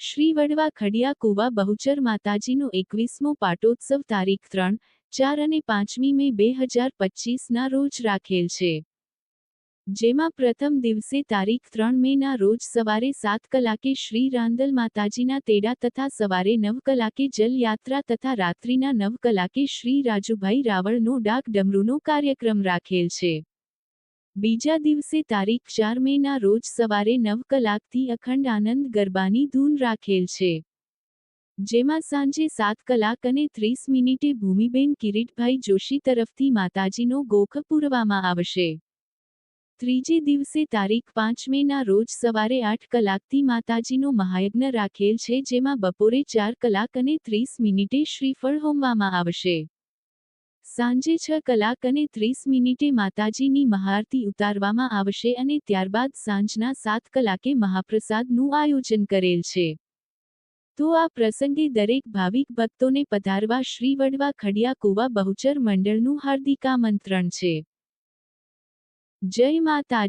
શ્રી વડવા ખડિયા કુવા બહુચર માતાજીનો એકવીસમો પાટોત્સવ તારીખ ત્રણ, ચાર અને પાંચમી મે બે હજાર પચીસના રોજ રાખેલ છે. જેમાં પ્રથમ દિવસે તારીખ ત્રણ મેના રોજ સવારે સાત કલાકે શ્રી રાંદલ માતાજીના તેડા તથા સવારે નવ કલાકે જલયાત્રા તથા રાત્રિના નવ કલાકે શ્રી રાજુભાઈ રાવળનો ડાક ડમરૂનો કાર્યક્રમ રાખેલ છે. બીજા દિવસે તારીખ ચાર મેના રોજ સવારે નવ કલાકથી અખંડ આનંદ ગરબાની ધૂન રાખેલ છે. જેમાં સાંજે સાત કલાક અને ત્રીસ મિનિટે ભૂમિબેન કિરીટભાઈ જોશી તરફથી માતાજીનો ગોખ પૂરવામાં આવશે. ત્રીજે દિવસે તારીખ પાંચ મેના રોજ સવારે આઠ કલાકથી માતાજીનો મહાયજ્ઞ રાખેલ છે, જેમાં બપોરે ચાર કલાક અને ત્રીસ મિનિટે શ્રીફળ હોમવામાં આવશે. સાંજે છ કલાક અને ત્રીસ મિનિટે માતાજીની મહાઆરતી ઉતારવામાં આવશે અને ત્યારબાદ સાંજના સાત કલાકે મહાપ્રસાદનું આયોજન કરેલ છે. તો આ પ્રસંગે દરેક ભાવિક ભક્તોને પધારવા શ્રી વડવા ખડિયા કુવા બહુચર મંડળનું હાર્દિક આમંત્રણ છે. જય માતાજી